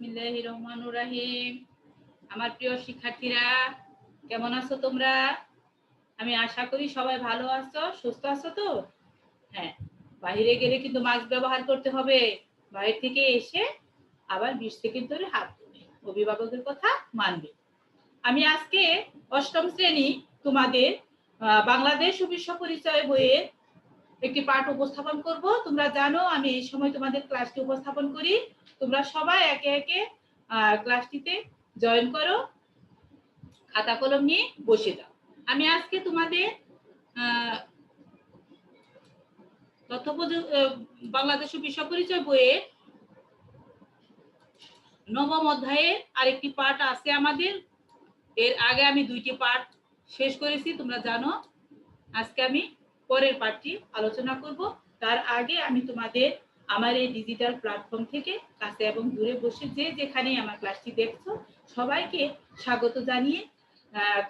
বিসমিল্লাহ রহমানুর রাহিম আমার প্রিয় শিক্ষার্থীরা, কেমন আছো তোমরা? আমি আশা করি সবাই ভালো আছো, সুস্থ আছো তো? হ্যাঁ বাইরে গেলে কিন্তু মাস্ক ব্যবহার করতে হবে। বাইরে থেকে এসে আবার বিশ সেকেন্ড ধরে হাত ধুবে। অভিভাবকের কথা মানবে। আমি আজকে অষ্টম শ্রেণি তোমাদের বাংলাদেশ বিশ্ব পরিচয় বইয়ের একটি পাঠ উপস্থাপন করব। তোমরা জানো, আমি এই সময় তোমাদের ক্লাসটি উপস্থাপন করি। তোমরা সবাই একে একে ক্লাসটিতে জয়েন করো। খাতা কলম নিয়ে বসে যাও। আমি আজকে তোমাদের তথ্য বাংলাদেশ বিশ্ব পরিচয় বইয়ের নবম অধ্যায়ের আরেকটি পাঠ আছে আমাদের। এর আগে আমি দুইটি পাঠ শেষ করেছি, তোমরা জানো। আজকে আমি পরের পাঠটি আলোচনা করব। তার আগে আমি তোমাদের আমার এই ডিজিটাল প্ল্যাটফর্ম থেকে কাছে এবং দূরে বসে যে যেখানে আমার ক্লাসটি দেখছ, সবাইকে স্বাগত জানিয়ে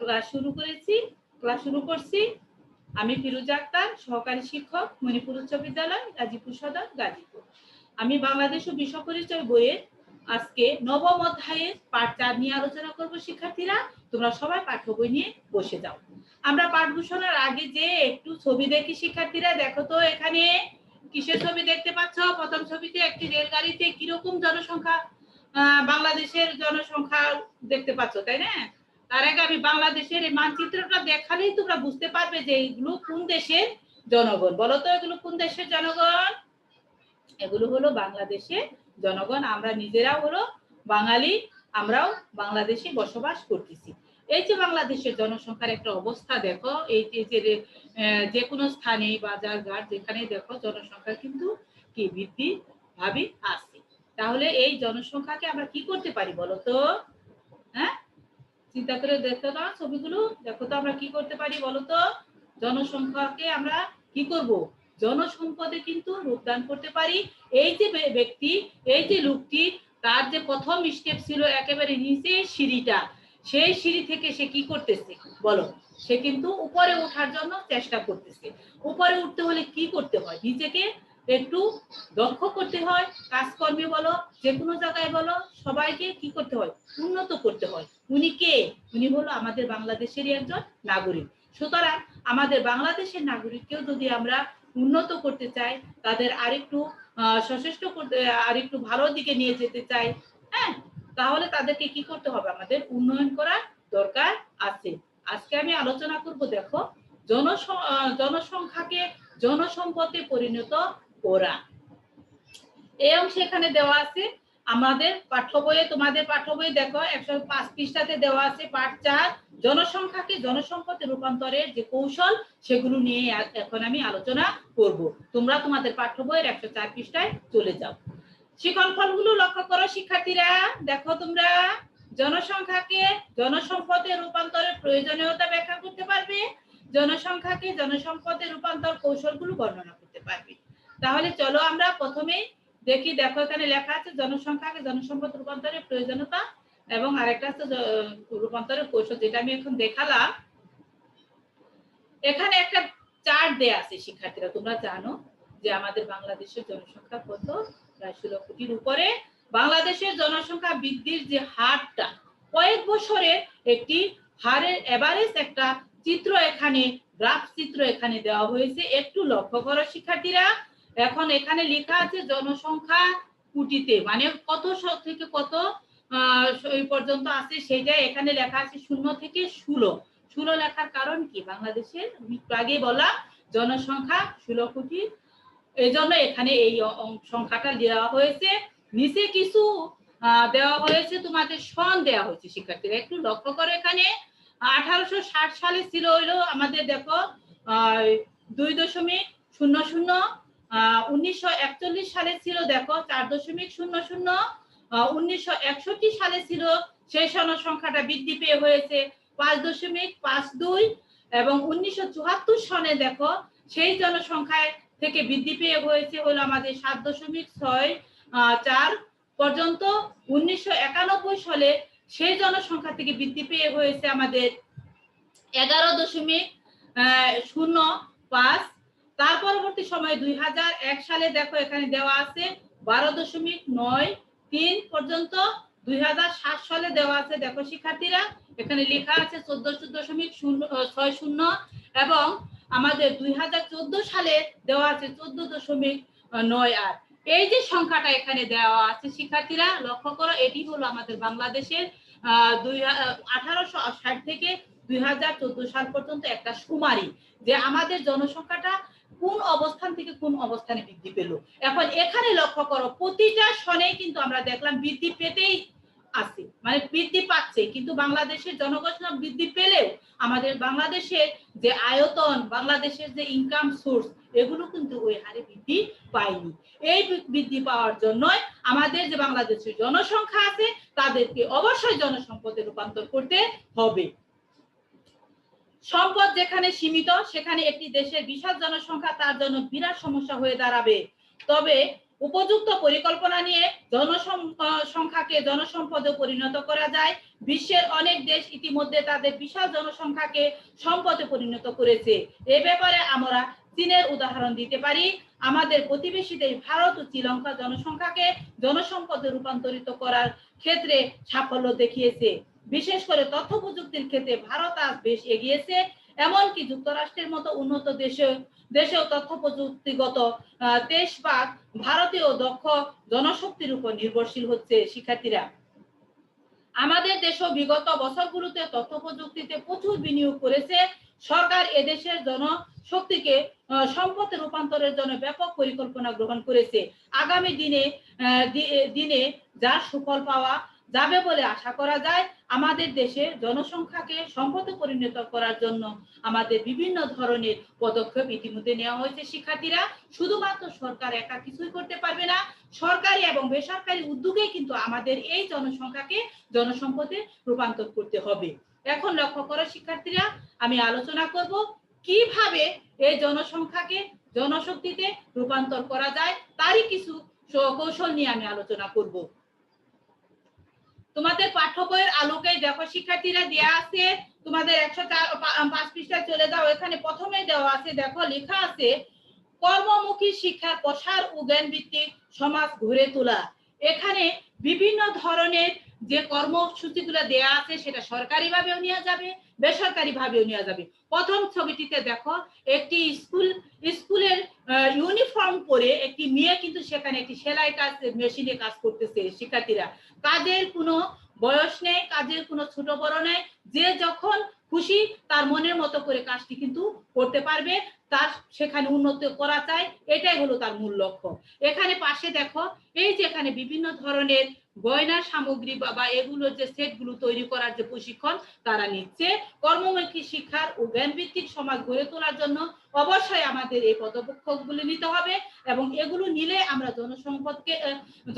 ক্লাস শুরু করেছি ক্লাস শুরু করছি। আমি ফিরোজা আক্তার, সহকারী শিক্ষক, মণিপুর উচ্চ বিদ্যালয়, গাজীপুর সদর, গাজীপুর। আমি বাংলাদেশ ও বিশ্ব পরিচয় বইয়ের আজকে নবম অধ্যায়ের পাঠ চার নিয়ে আলোচনা করব, শিক্ষার্থীরা। তোমরা সবাই পাঠ্য বই নিয়ে বসে যাও। আমরা পাঠ ঘোষণার আগে যে একটু ছবি দেখি, শিক্ষার্থীরা, দেখো তো এখানে কিসের ছবি দেখতে পাচ্ছ? প্রথম ছবিতে একটি রেলগাড়িতে কীরকম জনসংখ্যা বাংলাদেশের জনসংখ্যা দেখতে পাচ্ছ, তাই না? তার আগে আমি বাংলাদেশের এই মানচিত্রটা দেখালেই তোমরা বুঝতে পারবে যে এগুলো কোন দেশের জনগণ। বলো তো এগুলো কোন দেশের জনগণ? এগুলো হলো বাংলাদেশের জনগণ। আমরা নিজেরাও হলো বাঙালি। আমরাও বাংলাদেশে বসবাস করতেছি। এই যে বাংলাদেশের জনসংখ্যার একটা অবস্থা দেখো, এই যে যে কোনো স্থানে বাজার ঘাট যেখানে দেখো, জনসংখ্যা কিন্তু কি বৃদ্ধি ভাবে আছে। তাহলে এই জনসংখ্যাকে আমরা কি করতে পারি বলো তো? হ্যাঁ? চিন্তা করে দেখো না ছবিগুলো। দেখো তো আমরা কি করতে পারি বলো তো? জনসংখ্যাকে আমরা কি করব? জনসম্পদে কিন্তু রূপদান করতে পারি। এই যে ব্যক্তি, এই যে লোকটি তার যে প্রথম স্টেপ ছিল একেবারে নিচে সিঁড়িটা, সেই সিঁড়ি থেকে সে কি করতেছে? বলো। সে কিন্তু উপরে ওঠার জন্য চেষ্টা করতেছে। উপরে উঠতে হলে কি করতে হয়? নিজেকে একটু দক্ষ করতে হয়, কাজকর্মে বলো যে কোনো জায়গায় বলো, সবাইকে কি করতে হয়? উন্নত করতে হয়। উনি কে? উনি হলো আমাদের বাংলাদেশেরই একজন নাগরিক। সুতরাং আমাদের বাংলাদেশের নাগরিককেও যদি আমরা উন্নত করতে চাই, তাদের আরেকটু সচেষ্ট করতে, আর একটু ভালো দিকে নিয়ে যেতে চাই হ্যাঁ? তাহলে তাদেরকে কি করতে হবে? আমাদের উন্নয়ন করার দরকার আছে। আজকে আমি আলোচনা করব, দেখো জনসংখ্যাকে জনসম্পদে পরিণত করা। এই অংশে এখানে দেওয়া আছে আমাদের পাঠ্য বইয়ে, তোমাদের পাঠ্য বই দেখো, একশো পাঁচ পৃষ্ঠাতে দেওয়া আছে পাঠ চার, জনসংখ্যাকে জনসম্পদে রূপান্তরের যে কৌশল, সেগুলো নিয়ে এখন আমি আলোচনা করব। তোমরা তোমাদের পাঠ্য বইয়ের একশো চার পৃষ্ঠায় চলে যাও। শিখন ফলগুলো লক্ষ্য করো, শিক্ষার্থীরা। দেখো তোমরা, জনসংখ্যাকে জনসম্পদে রূপান্তরের প্রয়োজনীয়তা ব্যাখ্যা করতে পারবে। জনসংখ্যাকে জনসম্পদে রূপান্তর কৌশলগুলো বর্ণনা করতে পারবে। তাহলে চলো আমরা প্রথমে দেখি, দেখো এখানে লেখা আছে জনসংখ্যাকে জনসম্পদ রূপান্তরের প্রয়োজনীয়তা এবং আরেকটা আছে রূপান্তরের কৌশল, যেটা আমি এখন দেখালাম। এখানে একটা চার্ট দেয়া আছে, শিক্ষার্থীরা, তোমরা জানো যে আমাদের বাংলাদেশের জনসংখ্যা কত? প্রায় ষোলো কোটির উপরে। বাংলাদেশের জনসংখ্যা বৃদ্ধির যে হারটা, কয়েক বছরে একটি হারের এভারেজ একটা চিত্র এখানে গ্রাফ চিত্র এখানে দেওয়া হয়েছে। একটু লক্ষ্য করো, শিক্ষার্থীরা। এখন এখানে লেখা আছে জনসংখ্যা কোটিতে মানে কত থেকে কত আহ, পর্যন্ত আছে সেইটা এখানে লেখা আছে শূন্য থেকে ষোলো। ষোলো লেখার কারণ কি? বাংলাদেশের আগে বলা জনসংখ্যা ষোলো কোটি। এই জন্য এখানে এই সংখ্যাটা দেওয়া হয়েছে। নিচে কিছু দেওয়া হয়েছে তোমাদের সন দেওয়া হয়েছে শিক্ষার্থীরা। একটু লক্ষ্য করো এখানে। আঠারোশো ষাট সালে ছিল হইল আমাদের দেখো আহ, দুই দশমিক শূন্য শূন্য উনিশশো একচল্লিশ সালে ছিল, দেখো, চার দশমিক শূন্য শূন্য উনিশশো সালে ছিল সেই জনসংখ্যাটা বৃদ্ধি পেয়ে হয়েছে, পাঁচ দশমিক পাঁচ দুই এবং উনিশশো চুয়াত্তর সনে, দেখো, সেই জনসংখ্যায় থেকে বৃদ্ধি পেয়ে হয়েছে, হলো আমাদের সাত দশমিক ছয় চার পর্যন্ত। উনিশশো একানব্বই সালে সেই জনসংখ্যা থেকে বৃদ্ধি পেয়ে হয়েছে আমাদের এগারো দশমিক শূন্য পাঁচ তার পরবর্তী সময়ে দুই সালে দেখো এখানে দেওয়া আছে বারো দশমিক নয় তিন পর্যন্ত দুই হাজার সাত সালে দেওয়া আছে। দেখো শিক্ষার্থীরা এখানে লেখা আছে চোদ্দশো দশমিক শূন্য ছয় শূন্য এবং আমাদের দুই হাজার চোদ্দ সালে দেওয়া আছে চোদ্দ দশমিক নয় আট। এই যে সংখ্যাটা এখানে দেওয়া আছে শিক্ষার্থীরা লক্ষ্য করো এটি হলো আমাদের বাংলাদেশের আহ, দুই আঠারোশো ষাট থেকে দুই হাজার চোদ্দ সাল পর্যন্ত একটা সুমারি যে আমাদের জনসংখ্যাটা কোন অবস্থান থেকে কোন অবস্থানে বৃদ্ধি পেল? এখন এখানে লক্ষ্য করো, প্রতিটা সনেই কিন্তু আমরা দেখলাম বৃদ্ধি পেতেই আছে মানে বৃদ্ধি পাচ্ছে। কিন্তু বাংলাদেশের জনগণনা বৃদ্ধি পেলেও আমাদের বাংলাদেশের যে আয়তন, বাংলাদেশের যে ইনকাম সোর্স এগুলো কিন্তু ওই হারে বৃদ্ধি পায়নি। এই বৃদ্ধি পাওয়ার জন্যই আমাদের যে বাংলাদেশের জনসংখ্যা আছে, তাদেরকে অবশ্যই জনসম্পদে রূপান্তর করতে হবে। সম্পদ যেখানে সীমিত, সেখানে একটি দেশের বিশাল জনসংখ্যা তার জন্য বিরাট সমস্যা হয়ে দাঁড়াবে। তবে উপযুক্ত পরিকল্পনা নিয়ে জনসংখ্যাকে জনসম্পদে পরিণত করা যায়। বিশ্বের অনেক দেশ ইতিমধ্যে তাদের বিশাল জনসংখ্যাকে সম্পদে পরিণত করেছে। এ ব্যাপারে আমরা চীনের উদাহরণ দিতে পারি। আমাদের প্রতিবেশী দেশ ভারত ও শ্রীলঙ্কা জনসংখ্যাকে জনসম্পদে রূপান্তরিত করার ক্ষেত্রে সাফল্য দেখিয়েছে। বিশেষ করে তথ্য প্রযুক্তির ক্ষেত্রে ভারত আজ বেশ এগিয়েছে। এমনকি যুক্তরাষ্ট্রের মতো উন্নত দেশে, দেশেও তথ্য প্রযুক্তিগত দেশ বা ভারতীয় দক্ষ জনশক্তির উপর নির্ভরশীল হচ্ছে শিক্ষার্থীরা। আমাদের দেশও বিগত বছরগুলোতে তথ্য প্রযুক্তিতে প্রচুর বিনিয়োগ করেছে। সরকার এদেশের জনশক্তিকে সম্পদে রূপান্তরের জন্য ব্যাপক পরিকল্পনা গ্রহণ করেছে। আগামী দিনে দিনে যার সুফল পাওয়া যাবে বলে আশা করা যায়, আমাদের দেশে জনসংখ্যাকে সম্পদে পরিণত করার জন্য আমাদের বিভিন্ন ধরনের পদক্ষেপ ইতিমধ্যে নেওয়া হয়েছে। শিক্ষার্থীরা শুধুমাত্র সরকার একা কিছুই করতে পারবে না, সরকারি এবং বেসরকারি উদ্যোগে কিন্তু আমাদের এই জনসংখ্যাকে জনসম্পদে রূপান্তর করতে হবে। এখন লক্ষ্য করো শিক্ষার্থীরা, আমি আলোচনা করব কীভাবে এই জনসংখ্যাকে, জনশক্তিতে রূপান্তর করা যায়, তারই কিছু কৌশল নিয়ে আমি আলোচনা করব। তোমাদের পাঠ্য বইয়ের আলোকে দেখো শিক্ষার্থীরা দেয়া আছে, তোমাদের একশো পাঁচ পৃষ্ঠায় চলে যাও, এখানে প্রথমে দেওয়া আছে, দেখো লেখা আছে, কর্মমুখী শিক্ষার প্রসার ও জ্ঞান ভিত্তিক সমাজ গড়ে তোলা। এখানে বিভিন্ন ধরনের যে কর্মসূচিগুলো দেয়া আছে সেটা সরকারি ভাবেও নেওয়া যাবে বেসরকারি ভাবেও নেওয়া যাবে। প্রথম ছবিটিতে দেখো, একটি স্কুল, স্কুলের ইউনিফর্ম পরে একটি মেয়ে কিন্তু সেখানে একটি সেলাই কাজ মেশিনে কাজ করতেছে শিক্ষার্থীরা। কাজের কোনো বয়স নেই, কাজের কোনো ছোট বড় নেই। যে যখন খুশি তার মনের মতো করে কাজটি কিন্তু করতে পারবে, তার সেখানে উন্নত করা চাই, এটাই হলো তার মূল লক্ষ্য। এখানে পাশে দেখো, এই যে এখানে বিভিন্ন ধরনের গয়নার সামগ্রী বা এগুলোর যে সেটগুলো তৈরি করার যে প্রশিক্ষণ তারা নিচ্ছে। কর্মমুখী শিক্ষার ও জ্ঞানভিত্তিক সমাজ গড়ে তোলার জন্য অবশ্যই আমাদের এই পদক্ষেপগুলি নিতে হবে এবং এগুলো নিলে আমরা জনসম্পদকে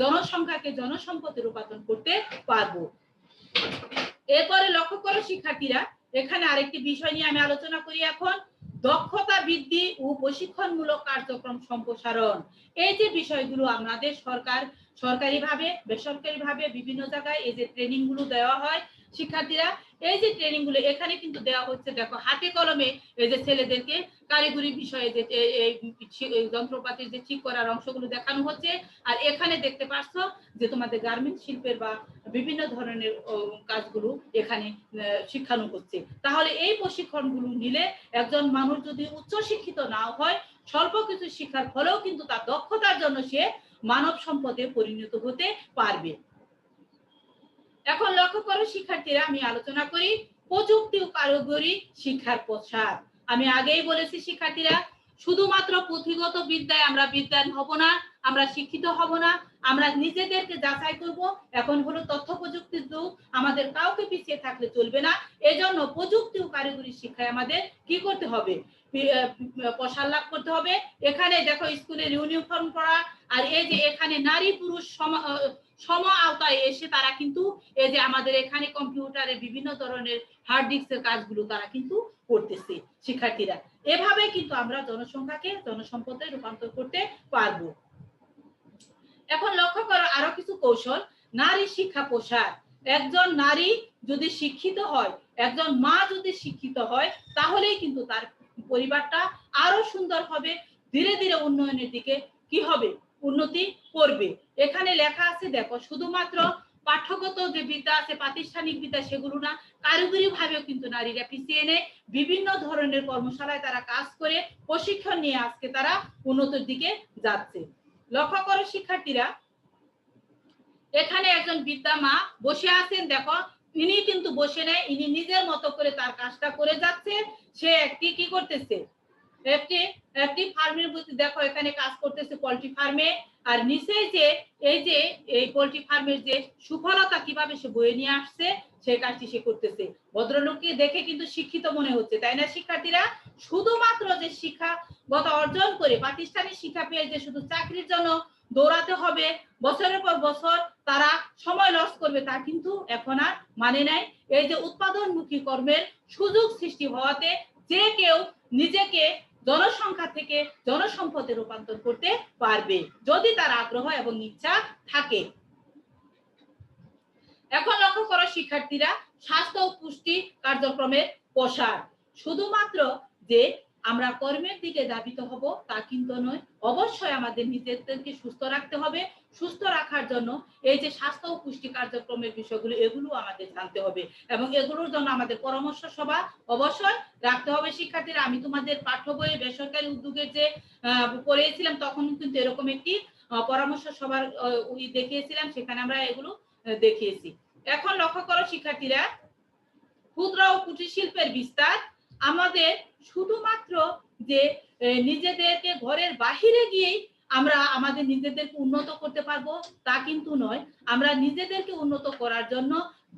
জনসংখ্যাকে জনসম্পদে রূপান্তর করতে পারব। এরপরে লক্ষ্য করো শিক্ষার্থীরা, এখানে আরেকটি বিষয় নিয়ে আমি আলোচনা করি এখন। দক্ষতা বৃদ্ধি ও প্রশিক্ষণমূলক কার্যক্রম সম্প্রসারণ। এই যে বিষয়গুলো আমাদের সরকার সরকারিভাবে, বেসরকারিভাবে বিভিন্ন জায়গায় এই যে ট্রেনিংগুলো দেওয়া হয় শিক্ষার্থীরা, এই যে ট্রেনিংগুলো, এখানে কিন্তু দেওয়া হচ্ছে, দেখো, হাতে কলমে এই যে ছেলেদেরকে কারিগরি বিষয়ে যে এই যন্ত্রপাতির যে ঠিক করার অংশগুলো দেখানো হচ্ছে। আর এখানে দেখতে পাচ্ছ যে, তোমাদের গার্মেন্ট শিল্পের বা বিভিন্ন ধরনের কাজগুলো এখানে শিখানো হচ্ছে। তাহলে এই প্রশিক্ষণগুলো নিলে একজন মানুষ যদি উচ্চ শিক্ষিত না হয়, স্বল্প কিছু শিক্ষার ফলেও কিন্তু তার দক্ষতার জন্য সে মানব সম্পদে পরিণত হতে পারবে। এখন লক্ষ্য করো, শিক্ষার্থীরা, আমি আলোচনা করি, প্রযুক্তি ও কারিগরি শিক্ষার প্রসার। আমি আগেই বলেছি, শিক্ষার্থীরা, শুধুমাত্র পুঁথিগত বিদ্যায় আমরা বিদ্যান হব না, আমরা শিক্ষিত হব না, আমরা নিজেদেরকে যাচাই করব। এখন হলো তথ্য প্রযুক্তির যুগ, আমাদের কাউকে পিছিয়ে থাকলে চলবে না। এজন্য প্রযুক্তি ও কারিগরি শিক্ষায় আমাদের কি করতে হবে? প্রসার লাভ করতে হবে। এখানে দেখো, স্কুলের ইউনিফর্ম পরা, আর এই যে এখানে নারী পুরুষ সম আওতায় এসে তারা কিন্তু এই যে আমাদের এখানে কম্পিউটারে বিভিন্ন ধরনের হার্ড ডিস্কের কাজগুলো তারা কিন্তু করতেছে, শিক্ষার্থীরা। এভাবে কিন্তু আমরা জনসংখ্যাকে জনসম্পদে রূপান্তর করতে পারব। এখন লক্ষ্য করো আরও কিছু কৌশল। নারী শিক্ষা প্রসার। একজন নারী যদি শিক্ষিত হয়, একজন মা যদি শিক্ষিত হয়, তাহলেই কিন্তু তার পরিবারটা আরও সুন্দর হবে। ধীরে ধীরে উন্নয়নের দিকে কি হবে? উন্নতি করবে। এখানে লেখা আছে, দেখো, শুধুমাত্র পাঠ্যগত যে বিদ্যা আছে, প্রাতিষ্ঠানিক বিদ্যা, সেগুলো না কারিগরি ভাবেও কিন্তু নারীরা পিছিয়ে নেয় বিভিন্ন ধরনের কর্মশালায় তারা কাজ করে প্রশিক্ষণ নিয়ে আজকে তারা উন্নতির দিকে যাচ্ছে। লক্ষ্য করো, শিক্ষার্থীরা, এখানে একজন বিদ্যা মা বসে আছেন, দেখো, ইনি কিন্তু বসে নেয় ইনি নিজের মতো করে তার কাজটা করে যাচ্ছে, সে একটি কি করতেছে? একটি একটি ফার্মের প্রতি দেখো, এখানে কাজ করতেছে পোল্ট্রি ফার্মে আর নিচে যে, এই যে, এই পোল্ট্রি ফার্মের যে সুফলতা কীভাবে সে বয়ে নিয়ে আসছে, সেই কাজটি সে করতেছে। ভদ্রলোককে দেখে কিন্তু শিক্ষিত মনে হচ্ছে, তাই না, শিক্ষার্থীরা? শুধুমাত্র যে শিক্ষাগত অর্জন করে প্রাতিষ্ঠানিক শিক্ষা পেয়ে যে শুধু চাকরির জন্য দৌড়াতে হবে, বছরের পর বছর তারা সময় লস করবে, তা কিন্তু এখন আর মানে নাই। এই যে উৎপাদনমুখী কর্মের সুযোগ সৃষ্টি হওয়াতে যে কেউ নিজেকে জনসংখ্যা থেকে জনসম্পদে রূপান্তর করতে পারবে যদি তার আগ্রহ এবং ইচ্ছা থাকে। এখন লক্ষ্য করো শিক্ষার্থীরা স্বাস্থ্য ও পুষ্টি কার্যক্রমের প্রসার। শুধুমাত্র যে আমরা কর্মের দিকে ধাবিত হব, তা কিন্তু নয়। অবশ্যই আমাদের নিজেদেরকে সুস্থ রাখতে হবে, সুস্থ রাখার জন্য এই যে স্বাস্থ্য ও পুষ্টি কার্যক্রমের বিষয়গুলো, এগুলো আমাদের জানতে হবে। এবং এগুলোর জন্য আমাদের পরামর্শ সভা অবশ্যই রাখতে হবে। শিক্ষার্থীরা, আমি তোমাদের পাঠ্য বইয়ে বেসরকারি উদ্যোগের যে পড়িয়েছিলাম, তখন কিন্তু এরকম একটি পরামর্শ সভার দেখিয়েছিলাম, সেখানে আমরা এগুলো দেখিয়েছি। এখন লক্ষ্য করো, শিক্ষার্থীরা, ক্ষুদ্র ও কুটির শিল্পের বিস্তার আমাদের শুধুমাত্র যে নিজেদেরকে ঘরের বাহিরে গিয়েই আমরা আমাদের নিজেদেরকে উন্নত করতে পারব, তা কিন্তু নয়। আমরা নিজেদেরকে উন্নত করার জন্য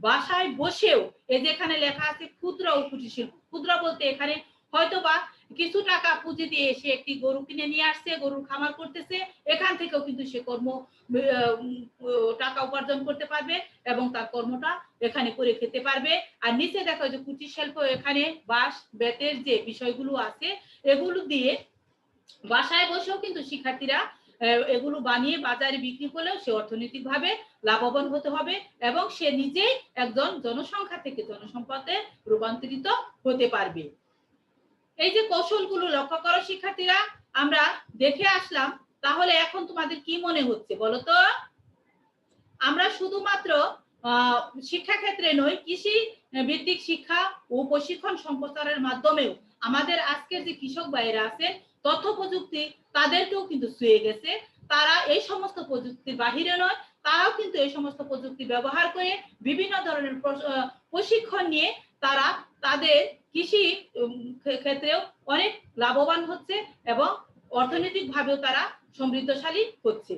বাসায় বসেও, এ যেখানে লেখা আছে ক্ষুদ্র ও কুটির শিল্প ক্ষুদ্র বলতে এখানে হয়তো বা কিছু টাকা পুঁজি দিয়ে সে একটি গরু কিনে নিয়ে আসছে, গরুর খামার করতেছে, এখান থেকেও কিন্তু সে কর্ম টাকা উপার্জন করতে পারবে এবং তার কর্মটা এখানে করে খেতে পারবে। আর নিচে দেখো যে কুটির শিল্প, এখানে বাঁশ, বেতের যে বিষয়গুলো আছে, এগুলো দিয়ে বাসায় বসেও কিন্তু শিক্ষার্থীরা এগুলো বানিয়ে বাজারে বিক্রি করলেও সে অর্থনৈতিকভাবে লাভবান হতে হবে এবং সে নিজেই একজন জনসংখ্যা থেকে জনসম্পদে রূপান্তরিত হতে পারবে। এই যে কৌশলগুলো লক্ষ্য করো শিক্ষার্থীরা আমরা দেখে আসলাম তাহলে এখন তোমাদের কি মনে হচ্ছে বলো তো? আমরা শুধুমাত্র আহ, শিক্ষা ক্ষেত্রে নই কৃষি ভিত্তিক শিক্ষা ও প্রশিক্ষণ সম্প্রচারের মাধ্যমেও আমাদের আজকের যে কৃষক ভাইয়েরা আছেন তথ্য প্রযুক্তি তাদেরকেও কিন্তু ছুঁয়ে গেছে। তারা এই সমস্ত প্রযুক্তির বাহিরে নয় তারাও কিন্তু এই সমস্ত প্রযুক্তি ব্যবহার করে বিভিন্ন ধরনের প্রশিক্ষণ নিয়ে তারা তাদের কৃষি ক্ষেত্রেও অনেক লাভবান হচ্ছে এবং অর্থনৈতিক ভাবেও তারা সমৃদ্ধশালী হচ্ছে।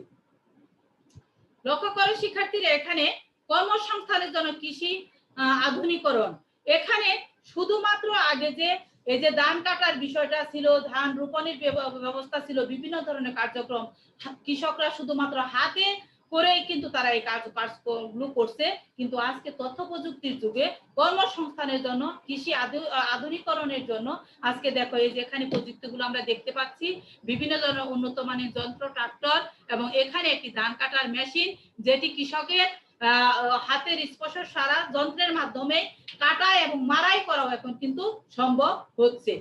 লক্ষ্য করো শিক্ষার্থীরা এখানে কর্মসংস্থানের জন্য কৃষি আধুনিকরণ। এখানে শুধুমাত্র আগে যে, এই যে ধান কাটার বিষয়টা ছিল, ধান রোপণের ব্যব- ব্যবস্থা ছিল, বিভিন্ন ধরনের কার্যক্রম কৃষকরা শুধুমাত্র হাতে করেই কিন্তু তারা এই কাজ কাজগুলো করছে। কিন্তু আজকে তথ্য প্রযুক্তির যুগে কর্মসংস্থানের জন্য, কৃষি আধুনিকরণের জন্য আজকে দেখো এই যে এখানে প্রযুক্তিগুলো আমরা দেখতে পাচ্ছি। বিভিন্ন ধরনের উন্নত মানের যন্ত্র, ট্রাক্টর এবং এখানে একটি ধান কাটার মেশিন যেটি কৃষকের হাতের স্পর্শ সারা যন্ত্রের মাধ্যমে কাটা এবং মারাই করাও এখন কিন্তু সম্ভব হচ্ছে।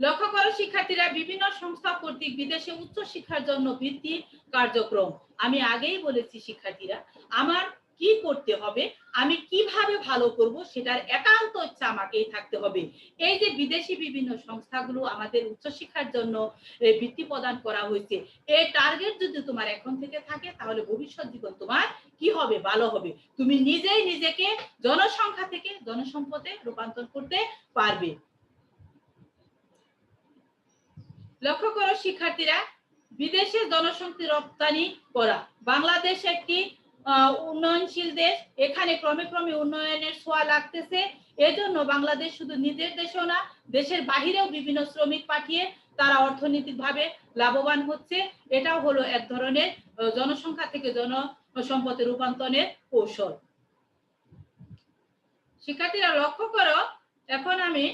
লক্ষ্য করো, শিক্ষার্থীরা বিভিন্ন সংস্থা কর্তৃক বিদেশে উচ্চ শিক্ষার জন্য ভিত্তি কার্যক্রম। আমি আগেই বলেছি, শিক্ষার্থীরা, আমার কি করতে হবে, আমি কীভাবে ভালো করব, সেটার একান্ত ইচ্ছা আমাকেই থাকতে হবে। এই যে বিদেশি বিভিন্ন সংস্থাগুলো আমাদের উচ্চশিক্ষার জন্য বৃত্তি প্রদান করা হয়েছে এই টার্গেট যদি তোমার এখন থেকে থাকে, তাহলে ভবিষ্যৎ জীবন তোমার কি হবে, ভালো হবে। তুমি নিজেই নিজেকে জনসংখ্যা থেকে জনসম্পদে রূপান্তর করতে পারবে। লক্ষ্য করো, শিক্ষার্থীরা বিদেশে জনশক্তি রপ্তানি করা। বাংলাদেশ একটি উন্নয়নশীল দেশ। এখানে ক্রমে ক্রমে উন্নয়নের ছোঁয়া লাগতেছে। এজন্য বাংলাদেশ শুধু নিজের দেশেও না, দেশের বাহিরেও বিভিন্ন শ্রমিক পাঠিয়ে তারা অর্থনৈতিকভাবে লাভবান হচ্ছে। এটাও হলো এক ধরনের জনসংখ্যা থেকে জনসম্পদে রূপান্তরের কৌশল। শিক্ষার্থীরা লক্ষ্য করো, এখন আমি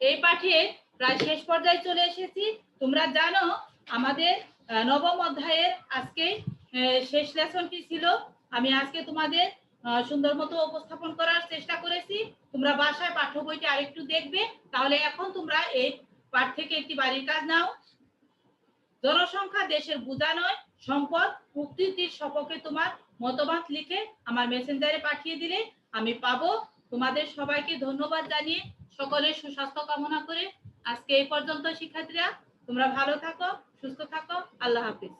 এই পাঠে প্রায় শেষ পর্যায়ে চলে এসেছি। তোমরা জানো, আমাদের নবম অধ্যায়ের আজকে শেষ লেসনটি ছিল। আমি আজকে তোমাদের সুন্দর মতো উপস্থাপন করার চেষ্টা করেছি। তোমরা বাসায় পাঠ্য বইটি আরেকটু দেখবে। তাহলে এখন তোমরা এই পাঠ থেকে একটি বাড়ির কাজ নাও। জনসংখ্যা দেশের বোঝা নয়, সম্পদ, প্রকৃতির সপক্ষে তোমার মতবাদ লিখে আমার মেসেঞ্জারে পাঠিয়ে দিলে আমি পাবো। তোমাদের সবাইকে ধন্যবাদ জানিয়ে সকলের সুস্বাস্থ্য কামনা করে আজকে এই পর্যন্ত শিক্ষার্থীরা, তোমরা ভালো থাকো, সুস্থ থাকো, আল্লাহ হাফিজ।